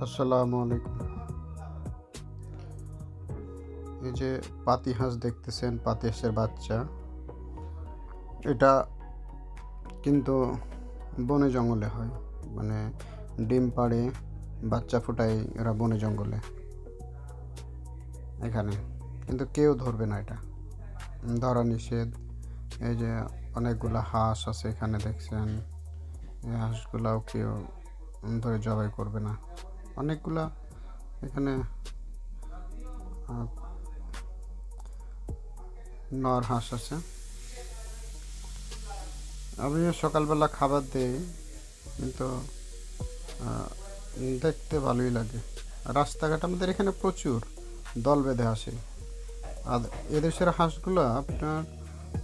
আসসালামু আলাইকুম। এই যে পাতি হাঁস দেখতেছেন, পাতি হাঁসের বাচ্চা। এটা কিন্তু বনে জঙ্গলে হয়। মানে ডিম পাড়ে, বাচ্চা ফোটায় এরা বনে জঙ্গলে। এখানে। কিন্তু কেউ ধরবে না এটা। ধরা নিষেধ। এই যে অনেকগুলো হাঁস আছে এখানে দেখছেন। এই হাঁসগুলাও কেউ ধরে জবাই করবে না। অনেকগুলা এখানে নর হাঁস আছে। আমি সকালবেলা খাবার দিই, কিন্তু দেখতে ভালোই লাগে। রাস্তাঘাট আমাদের এখানে প্রচুর, দল বেঁধে আসে। আর এদেশের হাঁসগুলো আপনার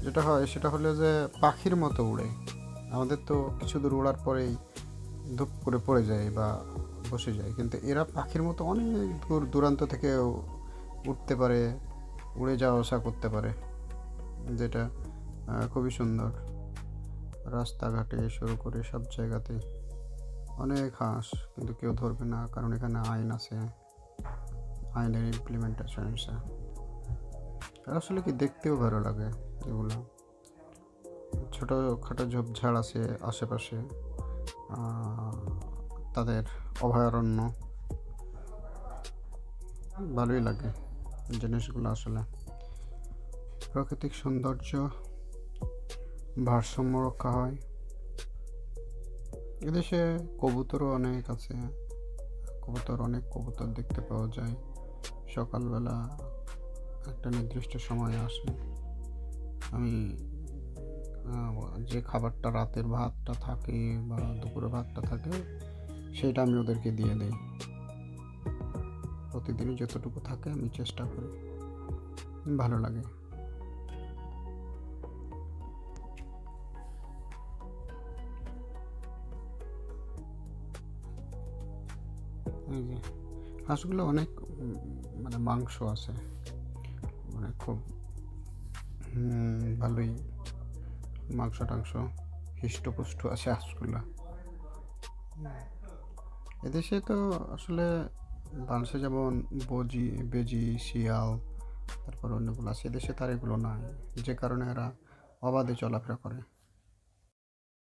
যেটা হয়, সেটা হলো যে পাখির মতো উড়ে। আমাদের তো কিছু দূর ওড়ার পরেই ধূপ করে পড়ে যায় বা বসে যায়। কিন্তু এরা পাখির মতো অনেক দূর, দূরান্ত থেকে উঠতে পারে, উড়ে যাওয়া আসা করতে পারে, যেটা খুবই সুন্দর। রাস্তাঘাটে শুরু করে সব জায়গাতে অনেক হাঁস, কিন্তু কেউ ধরবে না, কারণ এখানে আইন আছে। আইনের ইমপ্লিমেন্টেশন আছে। আসলে কি দেখতেও ভালো লাগে এগুলো। ছোটোখাটো ঝোপঝাড় আছে আশেপাশে। তাদের অভয়ারণ্য। ভালোই লাগে জিনিসগুলো আসলে। প্রাকৃতিক সৌন্দর্য, ভারসাম্য রক্ষা হয়। এদেশে কবুতরও অনেক আছে। কবুতর, অনেক কবুতর দেখতে পাওয়া যায়। সকালবেলা একটা নির্দিষ্ট সময় আসে। আমি যে খাবারটা রাতের ভাতটা থাকে বা দুপুরে ভাতটা থাকে, সেটা আমি ওদেরকে দিয়ে দিই। প্রতিদিনই যতটুকু থাকে, আমি চেষ্টা করি। ভালো লাগে। হাঁসগুলো অনেক মানে মাংস আছে। মানে খুব ভালোই মাংস টাংস হৃষ্টপুষ্ট আছে হাঁসগুলো এদেশে তো আসলে বাংলাদেশে যেমন বজি, বেজি, শিয়াল, তারপর অন্যগুলো আছে, এদেশে তার এগুলো নাই। যে কারণে এরা অবাধে চলাফেরা করে।